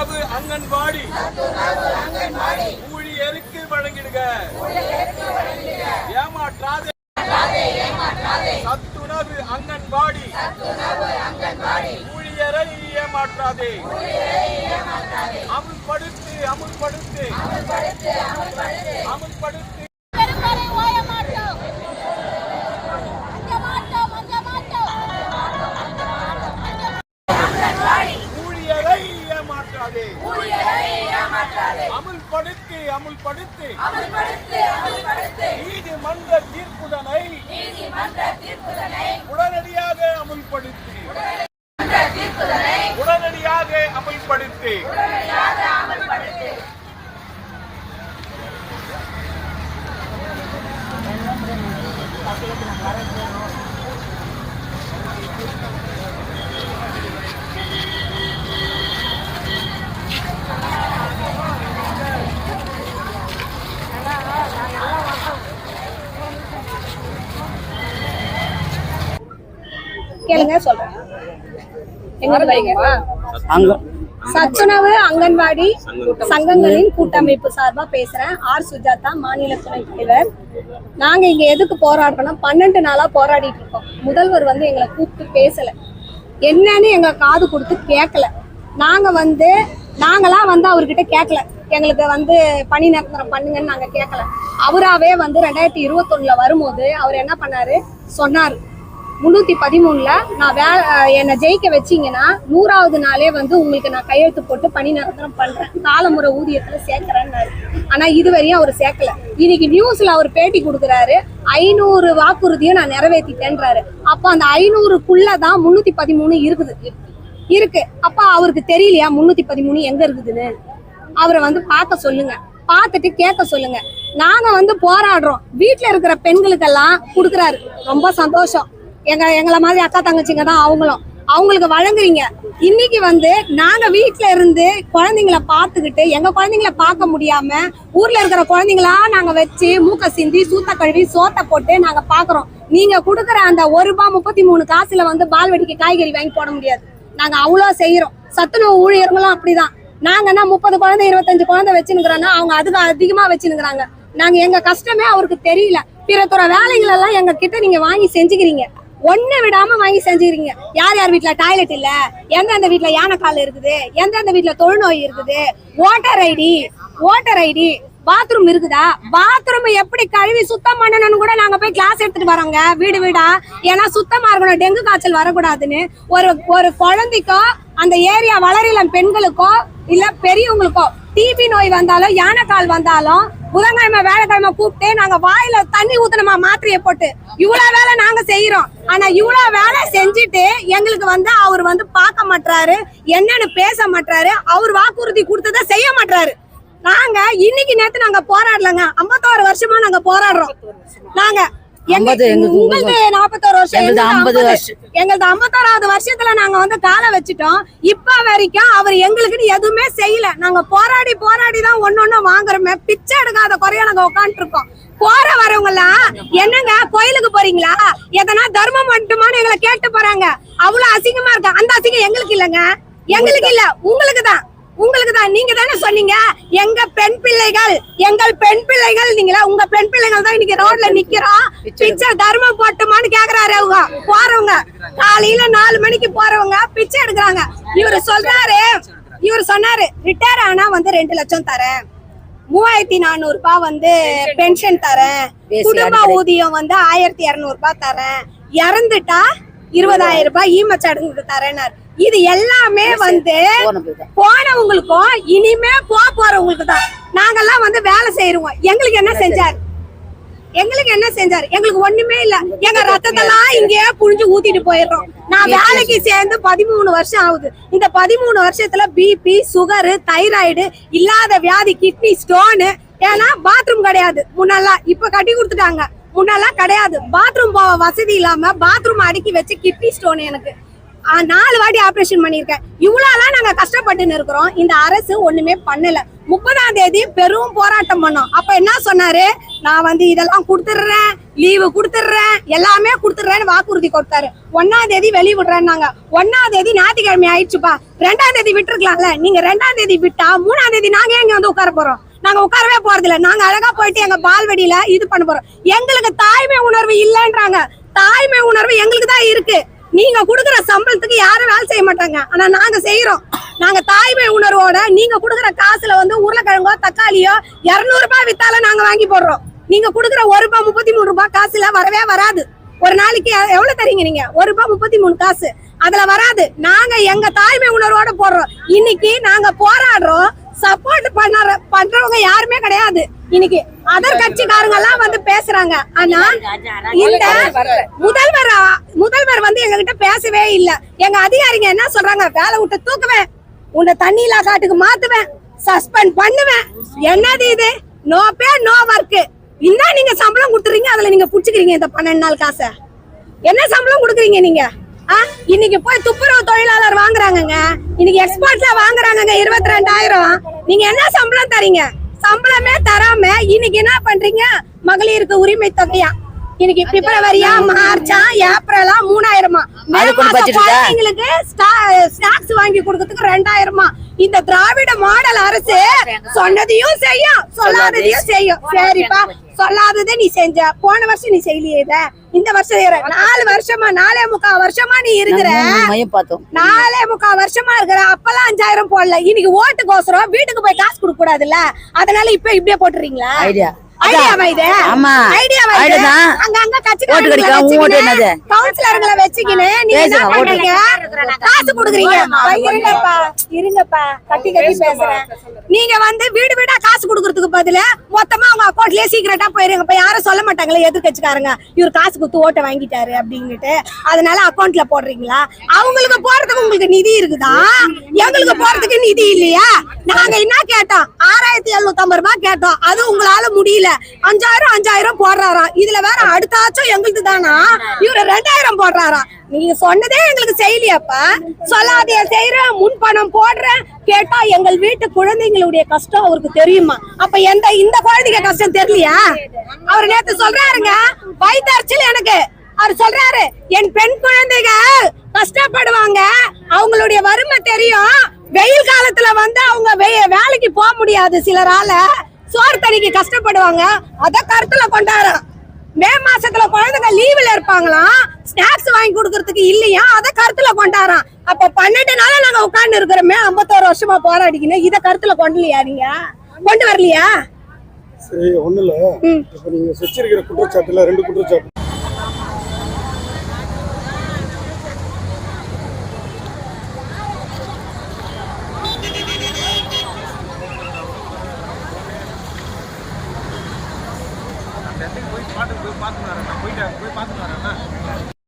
சத்துணவு அங்கன்வாடி. ஊழியருக்கு வழங்கிடுக. ஏமாற்றாதே. சத்துணவு அங்கன்வாடி. ஊழியரை ஏமாற்றாதே. அமுல்படுத்து. அமுல்படுத்து அமுல்படுத்து. அமுல்படுத்து அமுல்படுத்து நீதிமன்ற தீர்ப்புதனை உடனடியாக அமுல்படுத்தி உடனடியாக அமுல்படுத்தி கேளுங்க சொல்றேன். எங்க வரீங்களா சத்துணவு அங்கன்வாடி சங்கங்களின் கூட்டமைப்பு சார்பா பேசுறேன். ஆர். சுஜாதா மாநில துணைத் தலைவர். நாங்க இங்க எதுக்கு போராடுறோம்னா பன்னெண்டு நாளா போராடிட்டு இருக்கோம். முதல்வர் வந்து எங்களை கூப்பிட்டு பேசல. என்னன்னு எங்க காது கொடுத்து கேட்கல நாங்க வந்து நாங்களாம் வந்து அவர்கிட்ட கேட்கல எங்களுக்கு வந்து பணி நிரந்தரம் பண்ணுங்கன்னு நாங்க கேட்கல அவராவே வந்து ரெண்டாயிரத்தி இருபத்தொன்னுல வரும்போது அவர் என்ன பண்ணாரு? சொன்னாரு. முந்நூற்றி பதிமூணுல நான் வே என்னை ஜெயிக்க வச்சீங்கன்னா நூறாவது நாளே வந்து உங்களுக்கு நான் கையெழுத்து போட்டு பணி நிரந்தரம் பண்றேன். காலமுறை ஊதியத்துல சேர்க்கிறேன்னாரு ஆனா இதுவரையும் அவர் சேர்க்கல. இன்னைக்கு நியூஸ்ல அவர் பேட்டி கொடுக்குறாரு. ஐநூறு வாக்குறுதியும் நான் நிறைவேற்றிட்டேன்றாரு அப்போ அந்த ஐநூறுக்குள்ளதான் முன்னூத்தி பதிமூணு இருக்குது. இருக்கு. அப்போ அவருக்கு தெரியலையா முன்னூத்தி பதிமூணு எங்க இருக்குதுன்னு? அவரை வந்து பார்க்க சொல்லுங்க. பார்த்துட்டு கேட்க சொல்லுங்க. நாங்க வந்து போராடுறோம். வீட்டுல இருக்கிற பெண்களுக்கெல்லாம் கொடுக்குறாரு. ரொம்ப சந்தோஷம். எங்க எங்களை மாதிரி அக்கா தங்கச்சிங்க தான் அவங்களும். அவங்களுக்கு வழங்குறீங்க இன்னைக்கு வந்து நாங்க வீட்டுல இருந்து குழந்தைங்கள பார்த்துக்கிட்டு எங்க குழந்தைங்கள பார்க்க முடியாம ஊர்ல இருக்கிற குழந்தைங்களா நாங்க வச்சு மூக்க சிந்தி சூத்த கழுவி சோத்த போட்டு நாங்க பாக்குறோம் நீங்க கொடுக்குற அந்த ஒரு ரூபாய் முப்பத்தி மூணு காசுல வந்து பால்வடிக்கு காய்கறி வாங்கி போட முடியாது. நாங்க அவ்வளோ செய்யறோம். சத்துணவு ஊழியர்களும் அப்படிதான். நாங்கன்னா முப்பது குழந்தை இருபத்தஞ்சு குழந்தை வச்சுனுக்குறோன்னா அவங்க அதுக்கு அதிகமா வச்சுனுக்குறாங்க நாங்க எங்க கஷ்டமே அவருக்கு தெரியல. பிற துறை வேலைகள் எல்லாம் எங்க கிட்ட நீங்க வாங்கி செஞ்சுக்கிறீங்க. ஒண்ணு விடாம வாங்கி செஞ்சுக்கிறீங்க யார் யார் வீட்டுல டாய்லெட் இல்ல? எந்தெந்த வீட்டுல யானைக்கால் இருக்குது? எந்தெந்த வீட்டுல தொழுநோய் இருக்குது? Voter ID voter ID bathroom இருக்குதா? பாத்ரூம் எப்படி கழுவி சுத்தம் பண்ணணும்னு கூட நாங்க போய் கிளாஸ் எடுத்துட்டு வரோங்க. வீடு வீடா? ஏன்னா சுத்தமா இருக்கணும். டெங்கு காய்ச்சல் வரக்கூடாதுன்னு. ஒரு ஒரு குழந்தைக்கோ அந்த ஏரியா வளரிளம் பெண்களுக்கோ இல்ல பெரியவங்களுக்கோ டிபி நோய் வந்தாலும் யானைக்கால் வந்தாலும் புதன்கிழமை வேலைக்கிழமை கூப்பிட்டு நாங்க வாயில தண்ணி ஊத்தணுமா மாத்திரையை போட்டு. இவ்வளவு வேலை நாங்க செய்யறோம். ஆனா இவ்வளவு வேலை செஞ்சுட்டு எங்களுக்கு வந்து அவர் வந்து பார்க்க மாட்டாரு என்னன்னு பேச மாட்டாரு அவர் வாக்குறுதி கொடுத்ததை செய்ய மாட்டாரு நாங்க இன்னைக்கு நேத்து நாங்க போராடலங்க. ஐம்பத்தோரு வருஷமா நாங்க போராடுறோம். நாங்க எங்க- 50 எங்களுக்கு உங்களது நாற்பத்தோரு வருஷம் எங்களுது எங்களுது 50 50 வருஷம். எங்களது ஐம்பத்தோராவது வருஷத்துல நாங்க வந்து காலை வச்சுட்டோம். இப்ப வரைக்கும் அவர் எங்களுக்குன்னு எதுவுமே செய்யல. நாங்க போராடி போராடி தான் ஒன்னொன்னு வாங்குறோமே. பிச்சை எடுக்காத குறைய நாங்க உட்காந்துட்டு இருக்கோம் போற வரவங்க எல்லாம் என்னங்க கோயிலுக்கு போறீங்களா? எதனா தர்மம் மட்டுமான்னு எங்களை கேட்டு போறாங்க. அவ்வளவு அசிங்கமா இருக்கு? அந்த அசிங்கம் எங்களுக்கு இல்லைங்க. எங்களுக்கு இல்ல உங்களுக்கு தான் உங்களுக்கு தான். நீங்க தானே சொன்னீங்க? எங்க பெண் பிள்ளைகள் எங்கள் பெண் பிள்ளைகள் நீங்களா? உங்க பெண் பிள்ளைகள் தான் இன்னைக்கு ரோட்ல நிக்கிறோம். பிச்சை தர்மம் போட்டுமான்னு கேக்குறாரு அவங்க. போறவங்க. காலையில நாலு மணிக்கு போறவங்க பிச்சை எடுக்கிறாங்க. இவரு சொல்றாரு இவர் சொன்னாரு ரிட்டையர் ஆனா வந்து ரெண்டு லட்சம் தரேன். மூவாயிரத்தி நானூறு ரூபாய் வந்து பென்ஷன் தரேன். குடும்ப. ஊதியம் வந்து ஆயிரத்தி இருநூறு ரூபாய் தரேன். இறந்துட்டா இருபதாயிரம் ரூபாய் ஈம சடங்குக்கு தரேனார் இது எல்லாமே வந்து போனவங்களுக்கும் இனிமே போக போறவங்களுக்கு தான். நாங்கெல்லாம் வந்து வேலை செய்யறோம். எங்களுக்கு என்ன செஞ்சார்? எங்களுக்கு என்ன செஞ்சாரு? எங்களுக்கு ஒண்ணுமே இல்ல. எங்க ரத்தத்தெல்லாம் இங்கேயே புழிஞ்சு ஊத்திட்டு போயிடுறோம். நான் வேலைக்கு சேர்ந்து பதிமூணு வருஷம் ஆகுது. இந்த பதிமூணு வருஷத்துல பிபி சுகரு தைராய்டு இல்லாத வியாதி கிட்னி ஸ்டோனு ஏன்னா பாத்ரூம் கிடையாது. முன்னெல்லாம் இப்ப கட்டி கொடுத்துட்டாங்க. முன்னெல்லாம் கிடையாது. பாத்ரூம் போக வசதி இல்லாம பாத்ரூம் அடுக்கி வச்சு கிட்னி ஸ்டோன் எனக்கு. நாலு வாட்டி ஆபரேஷன் பண்ணியிருக்கேன். இவ்வளோலாம் நாங்க கஷ்டப்பட்டுன்னு இருக்கிறோம். இந்த அரசு ஒண்ணுமே பண்ணல. முப்பதாம் தேதி பெரும் போராட்டம் பண்ணோம். அப்ப என்ன சொன்னாரு? நான் வந்து இதெல்லாம் கொடுத்துடுறேன். லீவு கொடுத்துடுறேன். எல்லாமே கொடுத்துடுறேன்னு வாக்குறுதி கொடுத்தாரு. ஒன்னாம் தேதி வெளிய விடுறேன்னாங்க ஒன்னாம் தேதி ஞாயிற்றுக்கிழமை ஆயிடுச்சுப்பா. ரெண்டாம் தேதி விட்டுருக்கலாம்ல. நீங்க ரெண்டாம் தேதி விட்டா மூணாம் தேதி நாங்க எங்க வந்து உட்கார போறோம்? நாங்க உட்காரவே போறது இல்ல நாங்க அழகா போயிட்டு எங்க பால்வெடியில இது பண்ண போறோம். எங்களுக்கு தாய்மை உணர்வு இல்லைன்றாங்க. தாய்மை உணர்வு எங்களுக்கு தான் இருக்கு. நீங்க குடுக்குற சம்பளத்துக்கு யாரும் வேலை செய்ய மாட்டாங்க. ஆனா நாங்க செய்யறோம் நாங்க தாய்மை உணர்வோட நீங்க குடுக்குற காசுல வந்து உருளைக்கிழங்கோ தக்காளியோ இருநூறு ரூபாய் வித்தாலும் நாங்க வாங்கி போடுறோம். நீங்க குடுக்குற ஒரு ரூபாய் முப்பத்தி மூணு ரூபாய் காசுல வரவே வராது. ஒரு நாளைக்கு எவ்வளவு தரீங்க நீங்க? ஒரு ரூபாய் முப்பத்தி மூணு காசு. அதுல வராது. நாங்க எங்க தாய்மை உணர்வோட போடுறோம். இன்னைக்கு நாங்க போராடுறோம். சப்போர்ட் பண்ண பண்றவங்க யாருமே கிடையாது. இன்னைக்கு அதர் கட்சிக்காரங்க எல்லாம் வந்து பேசுறாங்க. ஆனா இந்த முதல்வர் கிட்ட பேசவே இல்ல. எங்க அதிகாரிங்க என்ன சொல்றாங்க? வேலை விட்டு தூக்குவேன். உன்னை தண்ணியில காட்டுக்கு மாத்துவேன். சஸ்பெண்ட் பண்ணுவேன். என்னது இது? நோ பே நோ ஒர்க் இன்னும் நீங்க சம்பளம் கொடுத்துறீங்க அதுல நீங்க புடிச்சுக்கிறீங்க இந்த பன்னெண்டு நாள் காசை. என்ன சம்பளம் கொடுக்குறீங்க நீங்க? ஆ? இன்னைக்கு போய் துப்புரவு தொழிலாளர் வாங்குறாங்கங்க. இன்னைக்கு எக்ஸ்போர்ட்ல வாங்குறாங்கங்க இருபத்தி ரெண்டாயிரம் நீங்க என்ன சம்பளம் தரீங்க? சம்பளமே தராம இன்னைக்கு என்ன பண்றீங்க? மகளிருக்கு உரிமை தொகையா? இன்னைக்கு பிப்ரவரியா மார்ச்சா? ஏப்ரலா? மூணாயிரமா? குழந்தைங்களுக்கு ஸ்நாக்ஸ் வாங்கி கொடுக்கறதுக்கு ரெண்டாயிரமா? இந்த திராவிட மாடல் அரசு சொன்னதையும் செய்யும் சொல்லாததையும் செய்யும். சரிப்பா. சொல்லாததை நீ செஞ்ச போன வருஷம் நீ செய்யலையே இத? இந்த வருஷம். நாலு வருஷமா நாலே முக்கால் வருஷமா நீ இருக்கிற? நாலே முக்கால் வருஷமா இருக்கிற அப்பெல்லாம் அஞ்சாயிரம் போடல. இன்னைக்கு ஓட்டுக்கோசரம் வீட்டுக்கு போய் காசு கொடுக்க கூடாதுல்ல? அதனால இப்ப இப்படியே போட்டுறீங்களா? ஐடியா. ஐடியாவா இது. ஆமா. ஐடியாவா இது. ஐடியா தான். அங்க அங்க ஓட்டு உன் ஓட்டு என்னது? கவுன்சிலர்களை நீங்க என்ன. பண்றீங்க? காசு குடுக்குறீங்க. அப்பா, இருங்கப்பா இருங்கப்பா. கட்டி கட்டி பேசுறேன். நீங்க வந்து வீடு வீடா காசு குடுக்கறதுக்கு பதிலா மொத்தமா அவங்க அக்கௌண்ட்லயே சீக்கிரட்டா போயிருங்க. இப்ப யாரும் சொல்ல மாட்டாங்களே எதிர்கட்சிக்காரங்க இவர் காசு கொடுத்து ஓட்டை வாங்கிட்டாரு அப்படின்னுட்டு. அதனால அக்கௌண்ட்ல போடுறீங்களா? அவங்களுக்கு போறதுக்கு உங்களுக்கு நிதி இருக்குதா? எங்களுக்கு போறதுக்கு இது இல்லையா? நாங்க என்ன கேட்டோம்? ஆறாயிரத்தி எழுநூத்தி ஐம்பது ரூபாய் கேட்டோம். அது உங்களால முடியல. அஞ்சாயிரம் அஞ்சாயிரம் போடுறாராம் இதுல வேற அடுத்தாச்சும் எங்களுக்கு தானா? இவரு ரெண்டாயிரம் போடுறாராம் நீங்க சொன்னதே எங்களுக்கு செய்யலையாப்பா. சொல்லாதைய செய்யறேன் முன் பணம் போடுறேன். கேட்டா எங்கள் வீட்டு குழந்தைங்களுடைய கஷ்டம் அவருக்கு தெரியுமா? அப்ப எந்த இந்த குழந்தைங்க கஷ்டம் தெரியலையா? அவர் நேத்து சொல்றாருங்க வயிற்றுச்சல் எனக்கு. அவர் சொல்றாரு என் பெண் குழந்தைகள் கஷ்டப்படுவாங்க. அவங்களுடைய வறுமை தெரியும். வெயில் காலத்துல வந்து அவங்க வேலைக்கு போக முடியாது சிலரால. சோறு தண்ணிக்கு கஷ்டப்படுவாங்க. அத கருத்துல கொண்டாரு மே மாசத்துல குழந்தைங்க லீவுல இருப்பாங்களாம். ஸ்நாக்ஸ் வாங்கி கொடுக்கறதுக்கு இல்லையா? அத கருத்துல கொண்டாராம் அப்ப பன்னெண்டு நாளா நாங்க உட்கார்ந்து இருக்கிறோமே ஐம்பத்தோரு வருஷமா போராடிக்கணும் இத கருத்துல கொண்டலையா நீங்க? கொண்டு வரலையா? சரி ஒண்ணு இல்ல. இப்ப நீங்க வச்சிருக்கிற குற்றச்சாட்டுல ரெண்டு குற்றச்சாட்டு. போய் பாட்டு போய் பார்த்துன்னு வரேன். போயிட்டு போய் பார்த்துன்னு வரேன்